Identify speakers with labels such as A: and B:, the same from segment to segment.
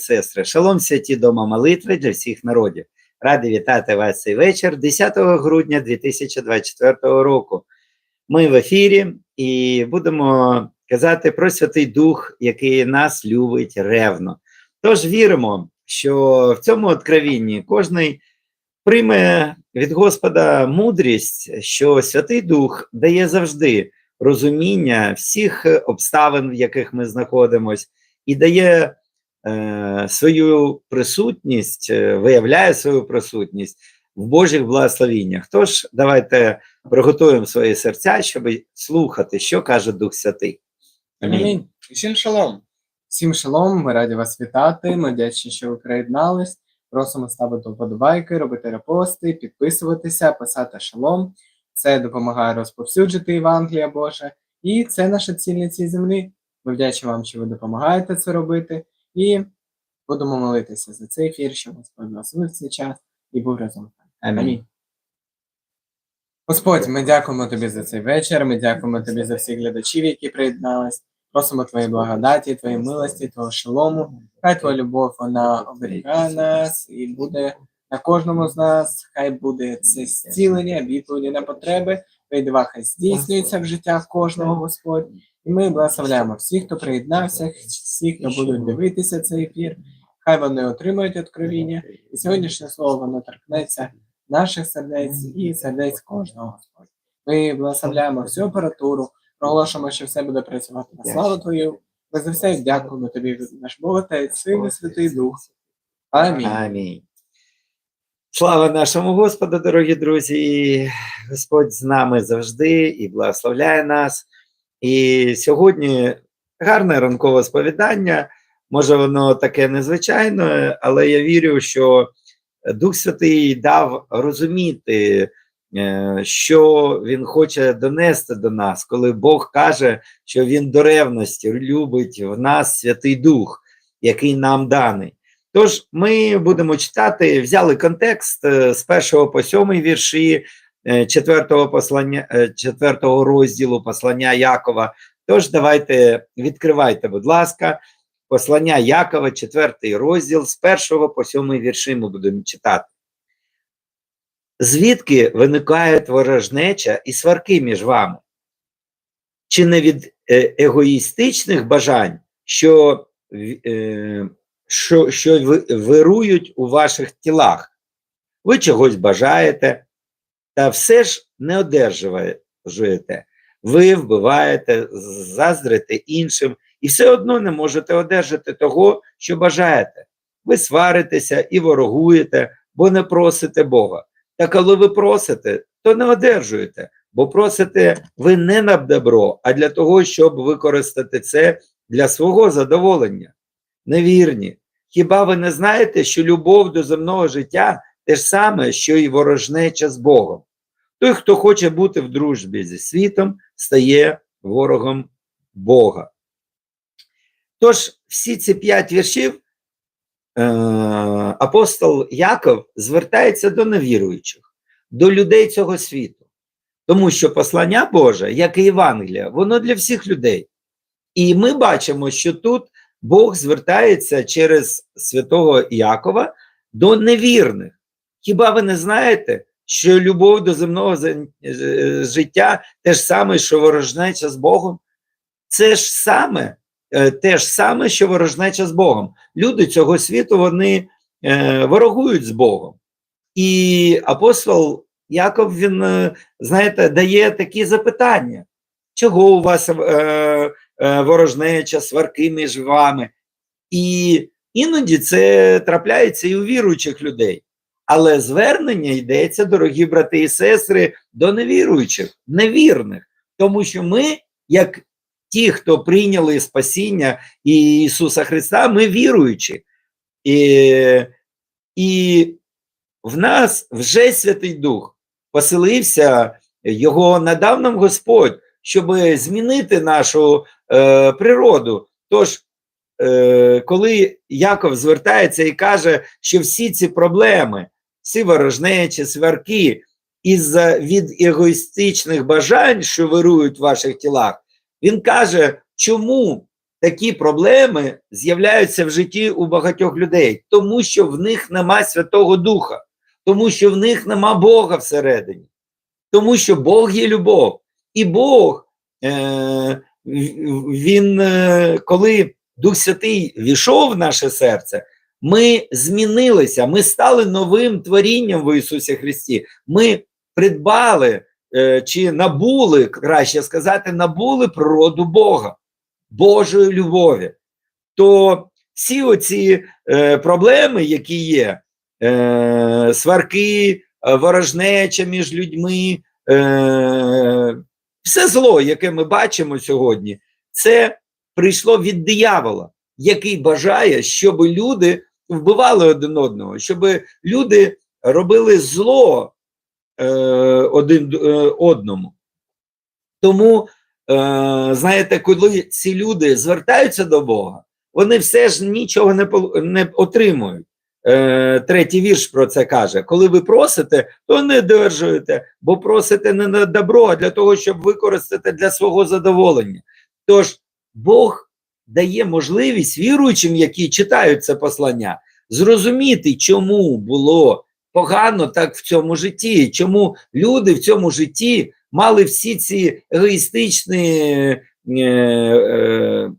A: сестри, шалом святі дома молитви для всіх народів. Радий вітати вас цей вечір 10 грудня 2024 року. Ми в ефірі і будемо казати про Святий Дух, який нас любить ревно. Тож віримо, що в цьому откровінні кожний прийме від Господа мудрість, що Святий Дух дає завжди розуміння всіх обставин, в яких ми знаходимося, і дає свою присутність, е, виявляє свою присутність в Божих благословіннях. Тож давайте приготуємо свої серця, щоб слухати, що каже Дух Святий. Амінь.
B: Амінь. Всім шалом. Всім шалом, ми раді вас вітати. Ми вдячні, що ви приєднались. Просимо ставити вподобайки, робити репости, підписуватися, писати шалом. Це допомагає розповсюджити Євангелія Боже. І це наша ціль на цій землі. Ми вдячні вам, що ви допомагаєте це робити. І будемо молитися за цей ефір, щоб Господь благословив цей час і був разом.
A: Амінь.
B: Амінь. Господь, ми дякуємо тобі за цей вечір. Ми дякуємо тобі за всіх глядачів, які приєднались. Просимо твоєї благодаті, твоєї милості, твого шалому. Хай твоя любов вона оберігає нас і буде на кожному з нас. Хай буде це зцілення, відповіді на потреби. Твої дива хай здійснюються в життях кожного, Господь. І ми благословляємо всіх, хто приєднався, всіх, хто будуть дивитися цей ефір. Хай вони отримають откровіння. І сьогоднішнє слово воно торкнеться наших сердець і сердець кожного Господь. Ми благословляємо всю апаратуру, проголошуємо, що все буде працювати на славу Твою. Ми за все дякуємо Тобі, наш Бог Отець, Син Святий Дух. Амінь.
A: Амінь. Слава нашому Господу, дорогі друзі! Господь з нами завжди і благословляє нас. І сьогодні гарне ранкове сповідання. Може, воно таке незвичайне, але я вірю, що Дух Святий дав розуміти, е, що Він хоче донести до нас, коли Бог каже, що Він до ревності любить в нас Святий Дух, який нам даний. Тож ми будемо читати, взяли контекст е, з першого по сьомий вірші четвертого послання, е, четвертого розділу послання Якова. Тож давайте відкривайте, будь ласка, послання Якова, четвертий розділ, з першого по сьомий вірші ми будемо читати. Звідки виникають ворожнеча і сварки між вами? Чи не від е, егоїстичних бажань, що е, що, що вирують у ваших тілах. Ви чогось бажаєте, та все ж не одержуєте. Ви вбиваєте, заздрите іншим, і все одно не можете одержати того, що бажаєте. Ви сваритеся і ворогуєте, бо не просите Бога. Та коли ви просите, то не одержуєте, бо просите ви не на добро, а для того, щоб використати це для свого задоволення невірні. Хіба ви не знаєте, що любов до земного життя те ж саме, що й ворожнеча з Богом? Той, хто хоче бути в дружбі зі світом, стає ворогом Бога. Тож, всі ці п'ять віршів е, апостол Яков звертається до невіруючих, до людей цього світу. Тому що послання Боже, як і Євангелія, воно для всіх людей. І ми бачимо, що тут Бог звертається через святого Якова до невірних. Хіба ви не знаєте, що любов до земного життя те ж саме, що ворожнеча з Богом? Це ж саме, е, те ж саме, що ворожнеча з Богом. Люди цього світу вони е, ворогують з Богом. І апостол Яков, він, е, знаєте, дає такі запитання. Чого у вас е, е, ворожнеча, сварки між вами. І іноді це трапляється і у віруючих людей. Але звернення йдеться, дорогі брати і сестри, до невіруючих, невірних. Тому що ми, як ті, хто прийняли спасіння Ісуса Христа, ми віруючі. І, і в нас вже Святий Дух поселився, його надав нам Господь, щоб змінити нашу е, природу. Тож, е, коли Яков звертається і каже, що всі ці проблеми, всі ворожнечі, сварки із-за від егоїстичних бажань, що вирують в ваших тілах, він каже, чому такі проблеми з'являються в житті у багатьох людей, тому що в них нема Святого Духа, тому що в них нема Бога всередині, тому що Бог є любов. І Бог, е, він, е, коли Дух Святий війшов в наше серце, ми змінилися, ми стали новим творінням в Ісусі Христі. Ми придбали е, чи набули, краще сказати, набули природу Бога, Божої любові. То всі оці е, проблеми, які є, е, сварки, ворожнеча між людьми, все зло, яке ми бачимо сьогодні, це прийшло від диявола, який бажає, щоб люди вбивали один одного, щоб люди робили зло е, один е, одному. Тому, е, знаєте, коли ці люди звертаються до Бога, вони все ж нічого не, отримують. Третій вірш про це каже: коли ви просите, то не одержуєте, бо просите не на добро, а для того, щоб використати для свого задоволення. Тож Бог дає можливість віруючим, які читають це послання, зрозуміти, чому було погано так в цьому житті, чому люди в цьому житті мали всі ці егоїстичні е, е,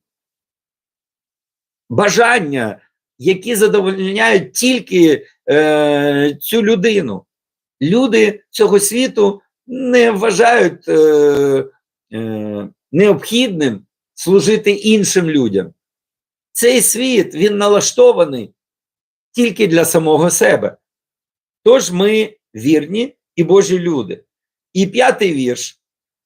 A: бажання, які задовольняють тільки е, цю людину. Люди цього світу не вважають е, е, необхідним служити іншим людям. Цей світ він налаштований тільки для самого себе. Тож ми вірні і Божі люди. І п'ятий вірш.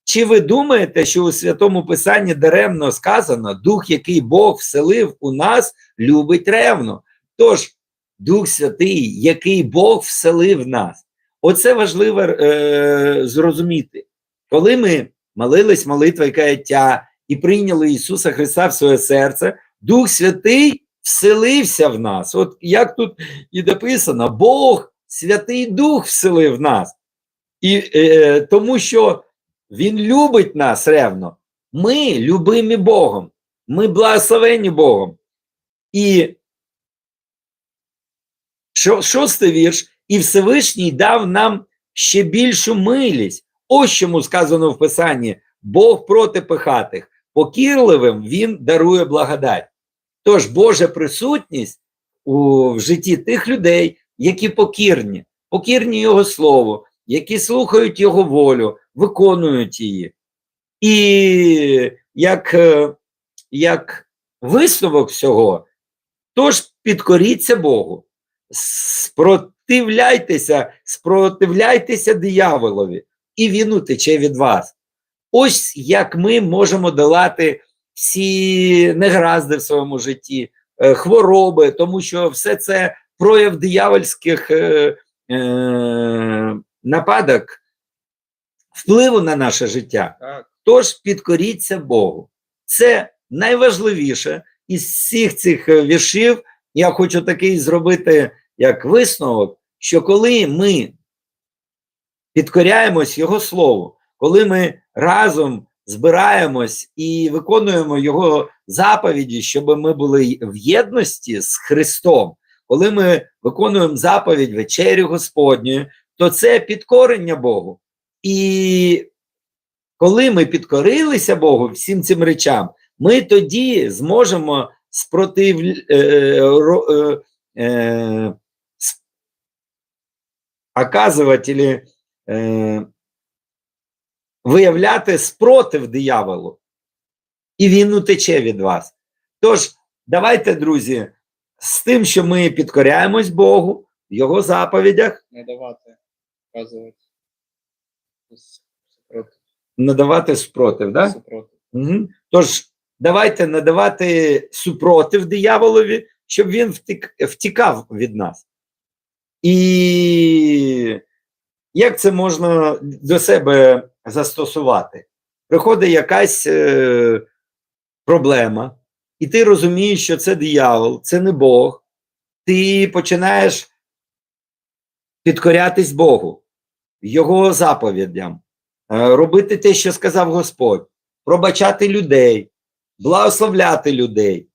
A: Чи ви думаєте, що у Святому Писанні даремно сказано, Дух, який Бог вселив у нас, любить ревно? Тож, Дух Святий, який Бог вселив в нас. Оце важливо е, зрозуміти. Коли ми молились молитвою каяття і прийняли Ісуса Христа в своє серце, Дух Святий вселився в нас. От як тут і написано, Бог, Святий Дух вселив в нас. І е, тому що Він любить нас ревно. Ми любимі Богом, ми благословені Богом. І шостий вірш, і Всевишній дав нам ще більшу милість. Ось чому сказано в Писанні: Бог проти пихатих, покірливим Він дарує благодать. Тож Божа присутність у, в житті тих людей, які покірні, покірні Його Слову, які слухають Його волю, виконують її. І як, е, як висновок всього, тож підкоріться Богу, спротивляйтеся, спротивляйтеся дияволові, і він утече від вас. Ось як ми можемо долати всі негаразди в своєму житті, е, хвороби, тому що все це прояв диявольських е, е, нападок, впливу на наше життя.
B: Так.
A: Тож підкоріться Богу. Це найважливіше із всіх цих е, віршів. Я хочу такий зробити як висновок, що коли ми підкоряємось Його Слову, коли ми разом збираємось і виконуємо Його заповіді, щоб ми були в єдності з Христом, коли ми виконуємо заповідь вечерю Господню, то це підкорення Богу. І коли ми підкорилися Богу всім цим речам, ми тоді зможемо спротив, е, е, е, с- оказувати или, е, виявляти спротив дияволу, і він утече від вас. Тож, давайте, друзі, з тим, що ми підкоряємось Богу, в Його заповідях,
B: Не давати, вказувати. Супротив.
A: надавати спротив. Да?
B: Супротив.
A: Угу. Тож, давайте надавати супротив дияволові, щоб він втік, втікав від нас. І як це можна до себе застосувати? Приходить якась е, проблема, і ти розумієш, що це диявол, це не Бог. Ти починаєш підкорятись Богу, Його заповідям, е, робити те, що сказав Господь пробачати людей, благословляти людей,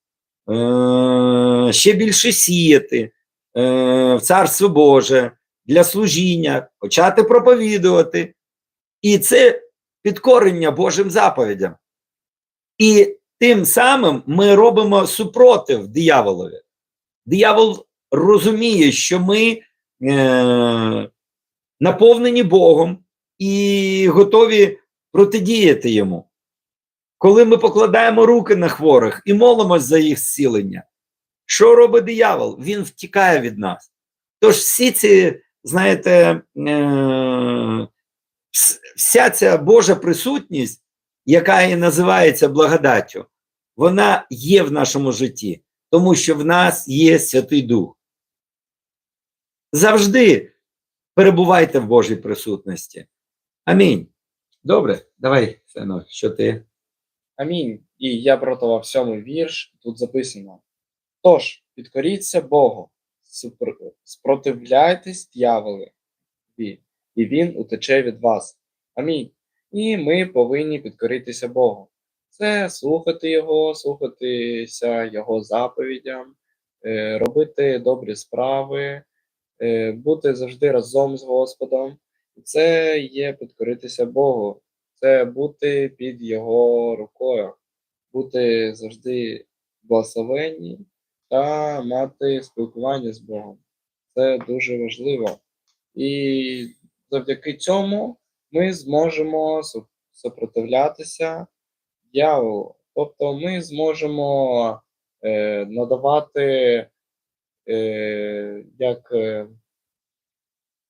A: е, ще більше сіяти е, в Царство Боже для служіння, почати проповідувати. І це підкорення Божим заповідям. І тим самим ми робимо супротив дияволові. Диявол розуміє, що ми е, наповнені Богом і готові протидіяти йому. Коли ми покладаємо руки на хворих і молимось за їх зцілення, що робить диявол? Він втікає від нас. Тож всі ці, знаєте, е, вся ця Божа присутність, яка і називається благодаттю, вона є в нашому житті, тому що в нас є Святий Дух. Завжди перебувайте в Божій присутності. Амінь. Добре, давай, сину, що ти?
C: Амінь. І я протував сьомий вірш, тут записано. Тож, підкоріться Богу, спротивляйтесь дьяволові, і він утече від вас. Амінь. І ми повинні підкоритися Богу. Це слухати Його, слухатися Його заповідям, е, робити добрі справи, е, бути завжди разом з Господом. Це є підкоритися Богу, це бути під Його рукою, бути завжди благословенні та мати спілкування з Богом. Це дуже важливо. І завдяки цьому ми зможемо су- супротивлятися дьяволу. Тобто ми зможемо е, надавати е, як е,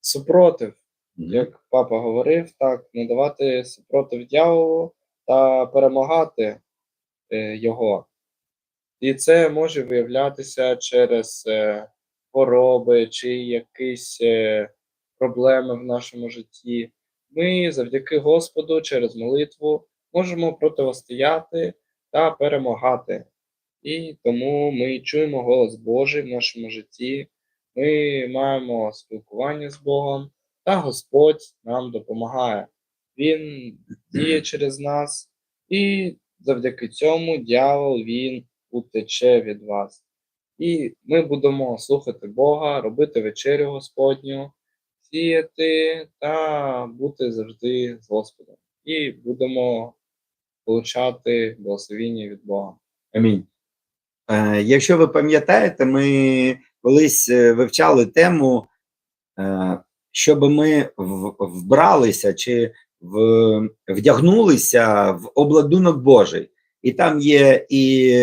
C: супротив як папа говорив, так, надавати супротив дьяволу та перемагати е, його. І це може виявлятися через е, хвороби чи якісь е, проблеми в нашому житті. Ми завдяки Господу через молитву можемо протистояти та перемагати. І тому ми чуємо голос Божий в нашому житті. Ми маємо спілкування з Богом та Господь нам допомагає. Він діє через нас, і завдяки цьому дьявол він утече від вас. І ми будемо слухати Бога, робити вечерю Господню, сіяти та бути завжди з Господом. І будемо получати благословіння від Бога.
A: Амінь. Е, якщо ви пам'ятаєте, ми колись е, вивчали тему, е, щоб ми в- вбралися чи в, вдягнулися в обладунок Божий. І там є і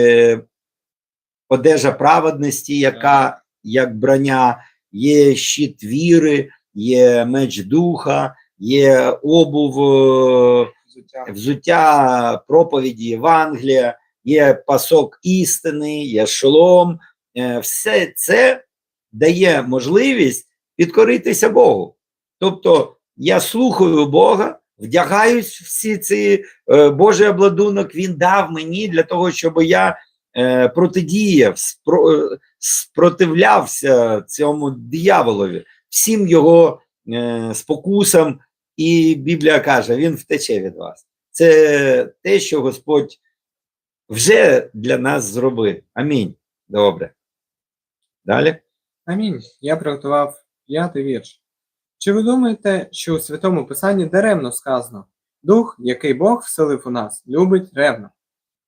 A: одежа праведності, яка як броня, є щит віри, є меч духа, є обув. е,
C: Взуття.
A: взуття проповіді Євангелія, є пасок істини, є шолом. Е, Все це дає можливість підкоритися Богу. Тобто я слухаю Бога, вдягаюсь всі ці е, Божий обладунок, Він дав мені для того, щоб я е, протидіяв, спро, е, спротивлявся цьому дияволові, всім його е, спокусам. І Біблія каже, він втече від вас. Це те, що Господь вже для нас зробив. Амінь. Добре. Далі.
B: Амінь. Я приготував п'ятий вірш. Чи ви думаєте, що у Святому Писанні даремно сказано Дух, який Бог вселив у нас, любить ревно?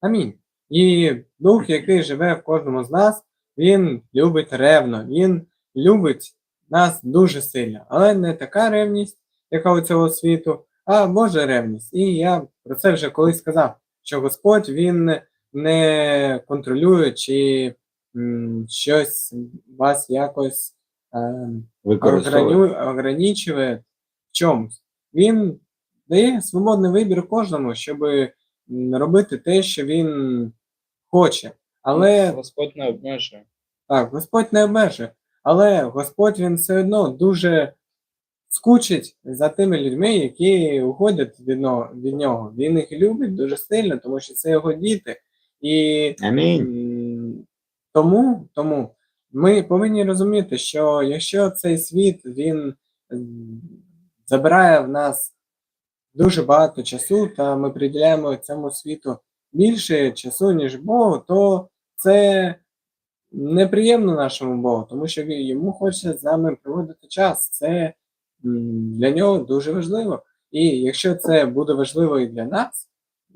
B: Амінь. І Дух, який живе в кожному з нас, він любить ревно, він любить нас дуже сильно, але не така ревність, яка у цього світу, а Божа ревність. І я про це вже колись сказав, що Господь він не контролює чи м, щось вас якось. ограню- ограничує в чомусь. Він дає свободний вибір кожному, щоб робити те, що він хоче. Але
C: Господь не обмежує.
B: так, Господь не обмежує. Але Господь він все одно дуже скучить за тими людьми, які уходять від нього. Від нього. Він їх любить дуже сильно, тому що це його діти. І
A: Амінь.
B: Тому, тому ми повинні розуміти, що якщо цей світ він забирає в нас дуже багато часу, та ми приділяємо цьому світу більше часу, ніж Богу, то це неприємно нашому Богу, тому що йому хочеться з нами проводити час. Це для нього дуже важливо. І якщо це буде важливо і для нас,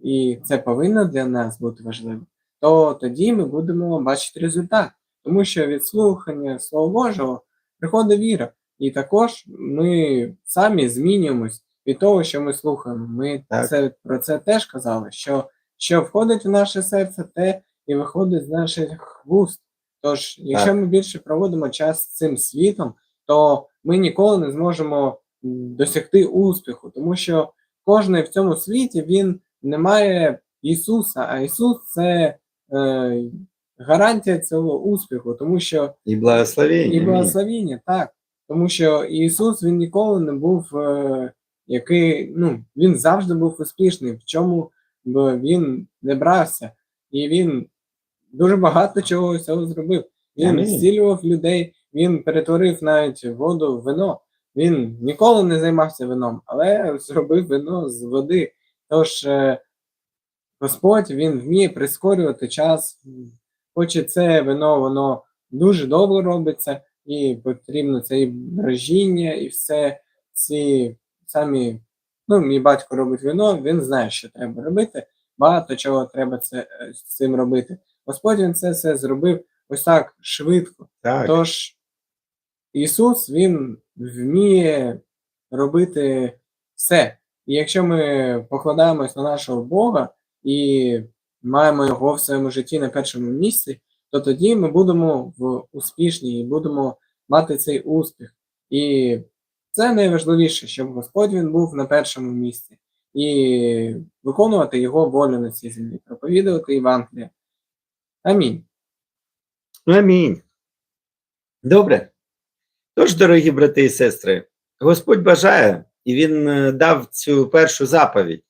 B: і це повинно для нас бути важливо, то тоді ми будемо бачити результат. Тому що від слухання Слова Божого приходить віра. І також ми самі змінюємось від того, що ми слухаємо. Ми
A: Так.
B: це, про це теж казали, що, що входить в наше серце, те і виходить з наших вуст. Тож, якщо
A: Так.
B: ми більше проводимо час з цим світом, то ми ніколи не зможемо досягти успіху, тому що кожен в цьому світі він не має Ісуса, а Ісус це е, гарантія цього успіху, тому що
A: І благословення.
B: і благословіння, так. Тому що Ісус він ніколи не був е, який, ну, він завжди був успішний, в чому б він не брався. І він дуже багато чого цього зробив. Він зцілював людей, він перетворив навіть воду в вино. Він ніколи не займався вином, але зробив вино з води. Тож е, Господь він вміє прискорювати час, хоч і це вино, воно дуже довго робиться, і потрібно це і брожіння, і все ці самі. Ну, мій батько робить вино, він знає, що треба робити. Багато чого треба це, е, з цим робити. Господь він це все зробив ось так швидко.
A: Так.
B: Тож Ісус Він вміє робити все. І якщо ми покладаємось на нашого Бога і маємо його в своєму житті на першому місці, то тоді ми будемо в успішні і будемо мати цей успіх. І це найважливіше, щоб Господь він був на першому місці і виконувати його волю на цій землі, проповідувати Євангелія. Амінь.
A: Амінь. Добре. Тож, дорогі брати і сестри, Господь бажає, і Він е, дав цю першу заповідь.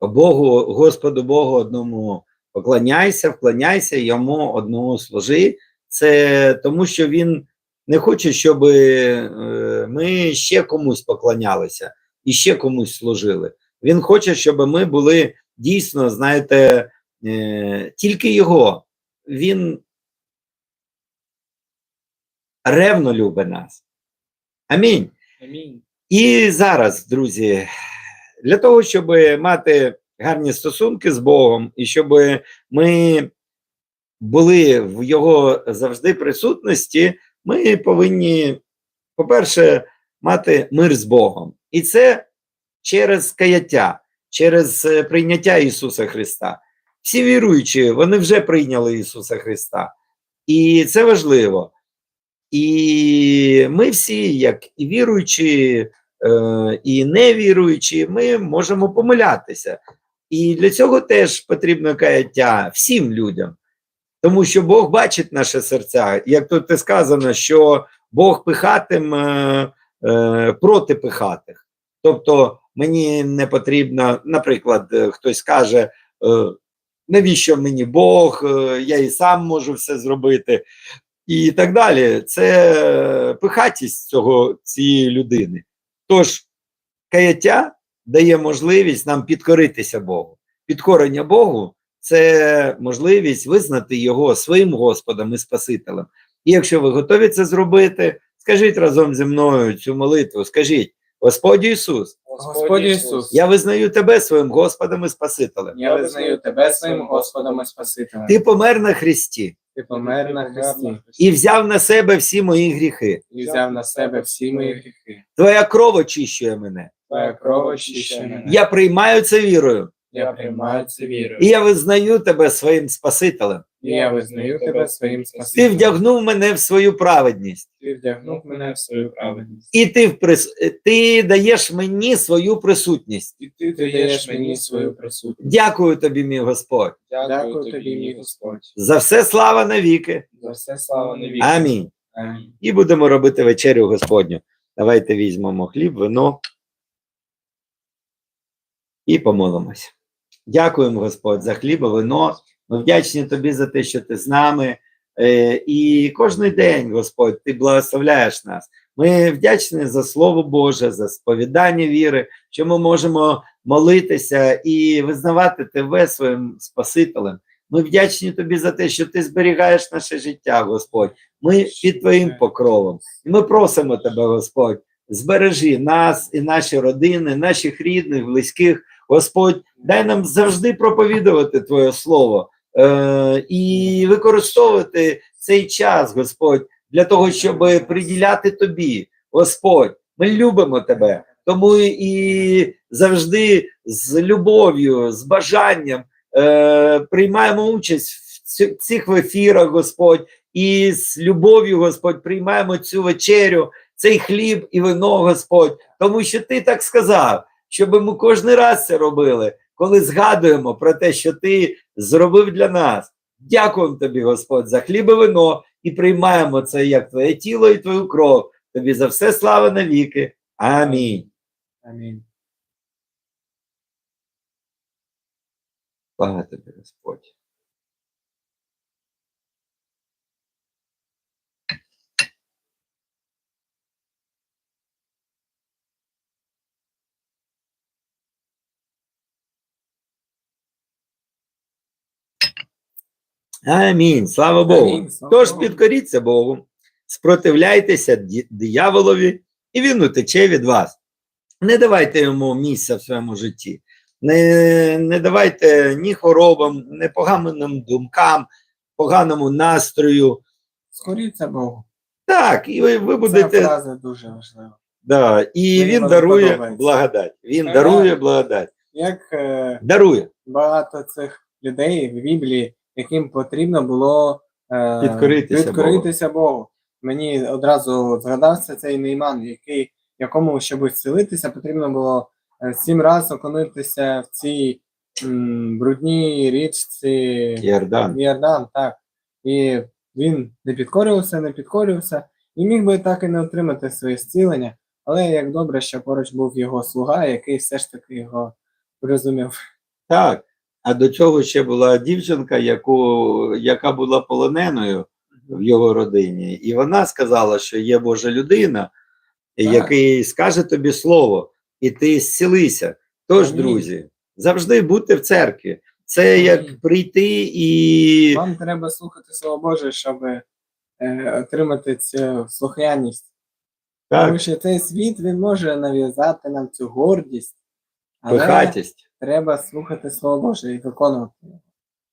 A: Богу, Господу Богу одному поклоняйся, вклоняйся, йому одному служи. Це тому, що Він не хоче, щоб е, ми ще комусь поклонялися і ще комусь служили. Він хоче, щоб ми були дійсно, знаєте, е, тільки Його. Він ревно любить нас. Амінь.
C: Амінь.
A: І зараз, друзі, для того, щоб мати гарні стосунки з Богом, і щоб ми були в Його завжди присутності, ми повинні, по-перше, мати мир з Богом. І це через каяття, через прийняття Ісуса Христа. Всі віруючі, вони вже прийняли Ісуса Христа. І це важливо. І ми всі, як і віруючі, е, і невіруючі, ми можемо помилятися. І для цього теж потрібно каяття всім людям, тому що Бог бачить наше серця. Як тут і сказано, що Бог пихатим е, проти пихатих. Тобто мені не потрібно, наприклад, е, хтось каже, е, навіщо мені Бог, е, я і сам можу все зробити і так далі. Це пихатість цього цієї людини. Тож каяття дає можливість нам підкоритися Богу. Підкорення Богу це можливість визнати його своїм Господом і Спасителем. І якщо ви готові це зробити, скажіть разом зі мною цю молитву, скажіть, Господь Ісус,
B: Господь Ісус,
A: я визнаю тебе своїм Господом і Спасителем.
B: Я визнаю тебе своїм Господом і Спасителем.
A: Ти помер на Христі
B: Ти помер на Христі
A: і взяв на себе всі мої гріхи.
B: і взяв на себе всі мої гріхи.
A: Твоя кров очищує мене.
B: Твоя кров очищує мене.
A: Я приймаю це вірою,
B: Я приймаю це вірою.
A: і я визнаю тебе своїм Спасителем.
B: І я визнаю тебе своїм
A: Ти вдягнув мене в свою праведність,
B: Ти вдягнув мене в свою праведність.
A: і ти, вприс... ти даєш мені свою присутність.
B: І ти даєш мені свою присутність.
A: Дякую тобі, мій Господь.
B: Дякую тобі, мій Господь.
A: За все слава навіки.
B: За все слава навіки.
A: Амінь.
B: Амінь.
A: І будемо робити вечерю Господню. Давайте візьмемо хліб, вино і помолимось. Дякуємо, Господь, за хліб вино. Ми вдячні тобі за те, що ти з нами. Е, і кожен день, Господь, ти благословляєш нас. Ми вдячні за Слово Боже, за сповідання віри, що ми можемо молитися і визнавати тебе своїм Спасителем. Ми вдячні тобі за те, що ти зберігаєш наше життя, Господь. Ми під твоїм покровом. І ми просимо тебе, Господь, збережи нас і наші родини, наших рідних, близьких. Господь, дай нам завжди проповідувати Твоє Слово е, і використовувати цей час, Господь, для того, щоб приділяти тобі, Господь. Ми любимо тебе, тому і завжди з любов'ю, з бажанням е, приймаємо участь в цих ефірах, Господь, і з любов'ю, Господь, приймаємо цю вечерю, цей хліб і вино, Господь, тому що ти так сказав, щоб ми кожен раз це робили, коли згадуємо про те, що ти зробив для нас. Дякуємо тобі, Господь, за хліб і вино, і приймаємо це як твоє тіло і твою кров. Тобі за все слава навіки. Амінь.
B: Амінь.
A: Слава тобі, Господь. Слава Богу.
B: Амінь. Слава
A: Тож
B: Богу.
A: підкоріться Богу, спротивляйтеся дияволові, і він утече від вас. Не давайте йому місця в своєму житті. Не, не давайте ні хворобам, ні поганим думкам, поганому настрою.
B: Скоріться Богу.
A: Так, і ви, ви
B: Ця
A: будете.
B: фраза дуже важлива.
A: Да, і
B: Мені
A: він дарує
B: подобається.
A: благодать. Він
B: Ага.
A: дарує благодать.
B: Як е,
A: Дарує.
B: багато цих людей в Біблії, яким потрібно було е,
A: Підкоритися
B: підкоритися Богу. Мені одразу згадався цей нейман, який, якому, щоб зцілитися, потрібно було е, сім разів окунутися в цій м, брудній річці
A: Йордан.
B: Йордан, так. І він не підкорювався, не підкорювався, і міг би так і не отримати своє зцілення, але як добре, що поруч був його слуга, який все ж таки його розумів.
A: Так. А до цього ще була дівчинка, яку, яка була полоненою в його родині. І вона сказала, що є Божа людина, який скаже тобі слово, і ти зцілися. Тож,
B: Амінь.
A: друзі, завжди будьте в церкві. Це
B: Амінь.
A: як прийти і
B: Вам треба слухати Слово Боже, щоб е, отримати цю слухняність. Тому що цей світ він може нав'язати нам цю гордість, але
A: пихатість.
B: Треба слухати Слово Боже і виконувати. його.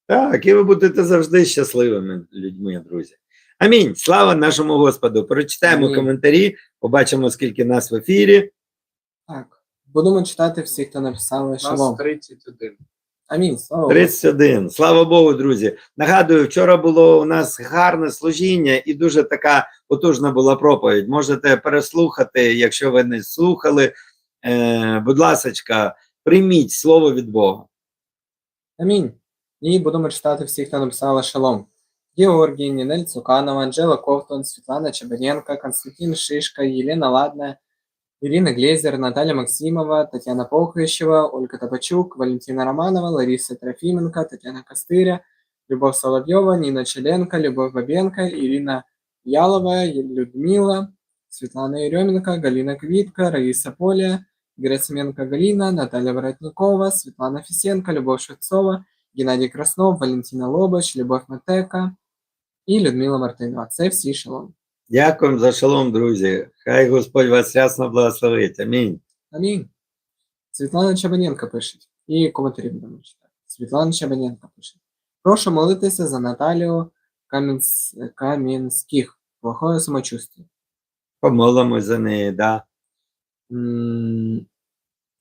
A: Так, і ви будете завжди щасливими людьми, друзі. Амінь. Слава нашому Господу. Прочитаємо
B: Амінь.
A: коментарі, побачимо, скільки нас в ефірі.
B: Так. Будемо читати всіх, хто написали
C: Нас
B: шалом.
C: 31.
B: Амінь. Слава Богу.
A: 31. Слава Богу, друзі. Нагадую, вчора було у нас гарне служіння і дуже така потужна була проповідь. Можете переслухати, якщо ви не слухали. Е, будь ласочка, прийміть слово від Бога.
B: Амінь. І будемо читати всіх, хто написали шалом. Георгій, Нінель Цуканова, Анжела Ковтун, Світлана Чебаненко, Константин Шишка, Єлена Ладна, Ирина Глезер, Наталья Максимова, Татьяна Полхищева, Ольга Табачук, Валентина Романова, Лариса Трофименко, Татьяна Костыря, Любовь Соловьева, Нина Челенко, Любовь Бабенко, Ирина Ялова, Людмила, Светлана Еременко, Галина Квитка, Раиса Поля, Герасименко Галина, Наталья Воротникова, Светлана Фисенко, Любовь Шевцова, Геннадій Краснов, Валентина Лобач, Любов Матека і Людмила Мартинова. Це всі шалом.
A: Дякуємо за шалом, друзі. Хай Господь вас рясно благословить. Амінь.
B: Амінь. Світлана Чабаненко пише. І коментарі будемо читати. Світлана Чабаненко пише. Прошу молитися за Наталію Кам'янс... Кам'янських. Плохое самочувствие.
A: Помолимось за неї, да.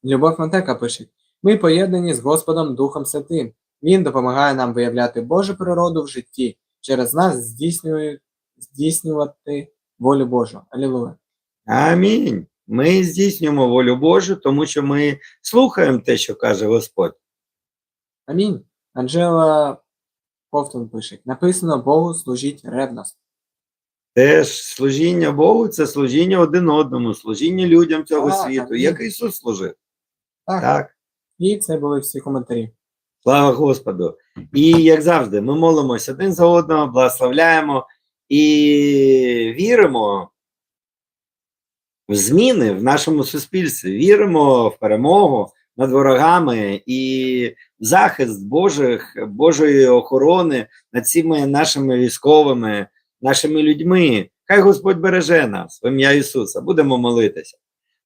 B: Любов Матека пише. Ми поєднані з Господом Духом Святим. Він допомагає нам виявляти Божу природу в житті, через нас здійснює, здійснювати волю Божу. Алілуя.
A: Амінь. Ми здійснюємо волю Божу, тому що ми слухаємо те, що каже Господь.
B: Амінь. Анжела Ковтун пише. Написано Богу служіть ревностно.
A: Теж служіння Богу це служіння один одному, служіння людям цього
B: Так,
A: світу,
B: амінь.
A: як Ісус служив.
B: Так.
A: Так,
B: І це були всі коментарі.
A: слава Господу. І як завжди, ми молимося один за одного, благословляємо і віримо в зміни в нашому суспільстві. Віримо в перемогу над ворогами і в захист Божих, Божої охорони над цими нашими військовими, нашими людьми. Хай Господь береже нас в ім'я Ісуса. Будемо молитися.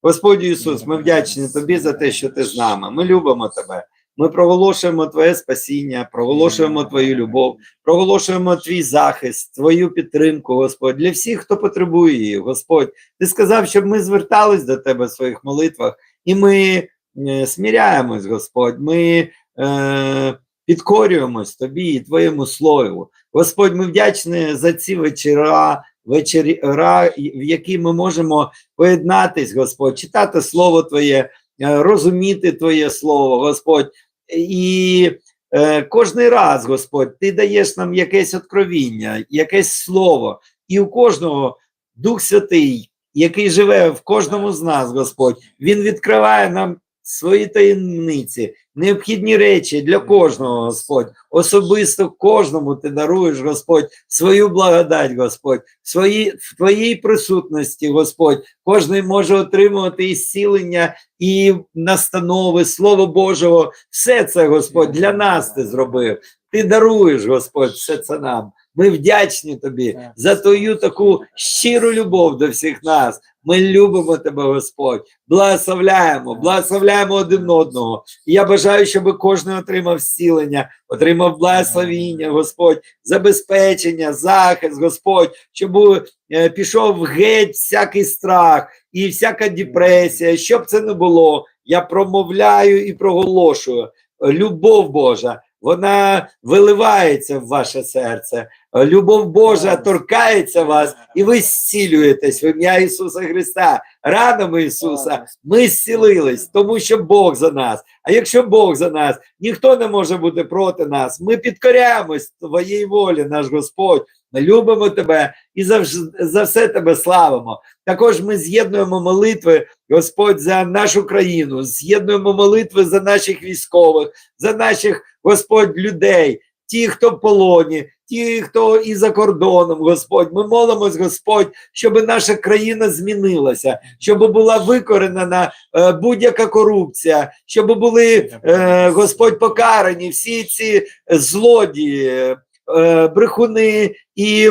A: Господь Ісус, ми вдячні Тобі за те, що Ти з нами. Ми любимо Тебе. Ми проголошуємо Твоє спасіння, проголошуємо Твою любов, проголошуємо Твій захист, Твою підтримку, Господь, для всіх, хто потребує її, Господь. Ти сказав, щоб ми звертались до Тебе в своїх молитвах, і ми е, сміряємось, Господь. Ми е, підкорюємось Тобі і Твоєму слову. Господь, ми вдячні за ці вечора, вечора, в які ми можемо поєднатись, Господь, читати Слово Твоє, е, розуміти Твоє Слово, Господь. І е, кожний раз, Господь, Ти даєш нам якесь откровіння, якесь слово, і у кожного Дух Святий, який живе в кожному з нас, Господь, Він відкриває нам свої таємниці, необхідні речі для кожного, Господь. Особисто кожному ти даруєш, Господь, свою благодать, Господь, свої, в твоїй присутності, Господь. Кожний може отримувати і зцілення, і настанови, Слово Божого. Все це, Господь, для нас ти зробив. Ти даруєш, Господь, все це нам. Ми вдячні тобі за твою таку щиру любов до всіх нас. Ми любимо тебе, Господь. Благословляємо, благословляємо один одного. І я бажаю, щоб кожен отримав зцілення, отримав благословіння, Господь, забезпечення, захист, Господь, щоб е, пішов геть всякий страх і всяка депресія, щоб це не було. Я промовляю і проголошую. Любов Божа, вона виливається в ваше серце. Любов Божа торкається вас, і ви зцілюєтесь в ім'я Ісуса Христа. Ранами Ісуса ми зцілились, тому що Бог за нас. А якщо Бог за нас, ніхто не може бути проти нас. Ми підкоряємось твоїй волі, наш Господь. Ми любимо тебе і завжди за все тебе славимо. Також ми з'єднуємо молитви, Господь, за нашу країну, з'єднуємо молитви за наших військових, за наших Господь людей, ті, хто в полоні, ті, хто і за кордоном, Господь. Ми молимось, Господь, щоб наша країна змінилася, щоб була викоренена е, будь-яка корупція, щоб були, е, Господь, покарані всі ці злодії. Е, Брехуни і е,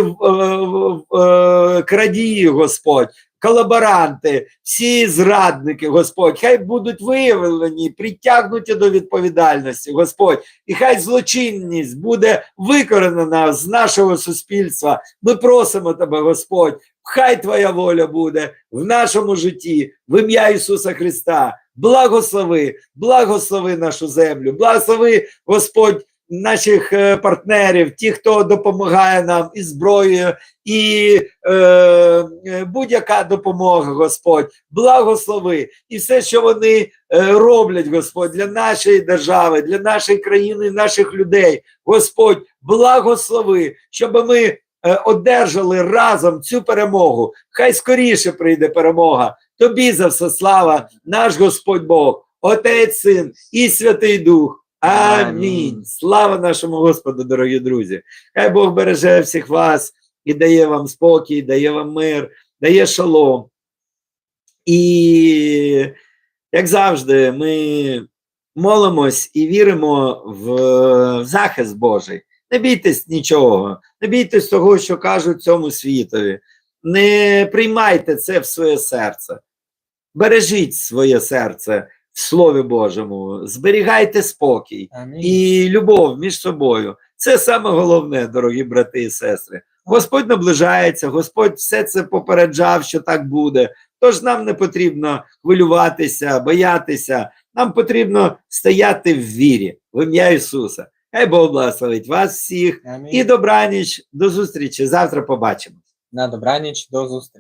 A: е, крадії, Господь, колаборанти, всі зрадники, Господь, хай будуть виявлені, притягнуті до відповідальності, Господь, і хай злочинність буде викоренена з нашого суспільства. Ми просимо Тебе, Господь, хай Твоя воля буде в нашому житті, в ім'я Ісуса Христа. Благослови, благослови нашу землю, благослови, Господь, наших е, партнерів, ті, хто допомагає нам і зброєю, і е, е, будь-яка допомога, Господь, благослови і все, що вони е, роблять, Господь, для нашої держави, для нашої країни, наших людей. Господь, благослови, щоб ми одержали разом цю перемогу. Хай скоріше прийде перемога. Тобі за все слава, наш Господь Бог, Отець, Син і Святий Дух.
B: Амінь.
A: Слава нашому Господу, дорогі друзі. Хай Бог береже всіх вас і дає вам спокій, дає вам мир, дає шалом. І, як завжди, ми молимось і віримо в, в захист Божий. Не бійтесь нічого, не бійтесь того, що кажуть цьому світові. Не приймайте це в своє серце. Бережіть своє серце в Слові Божому, зберігайте спокій
B: Амінь.
A: і любов між собою. Це саме головне, дорогі брати і сестри. Господь наближається, Господь все це попереджав, що так буде. Тож нам не потрібно хвилюватися, боятися. Нам потрібно стояти в вірі в ім'я Ісуса. Хай Бог благословить вас всіх
B: Амінь.
A: і добраніч. До зустрічі. Завтра побачимо.
B: На добраніч, до зустрічі.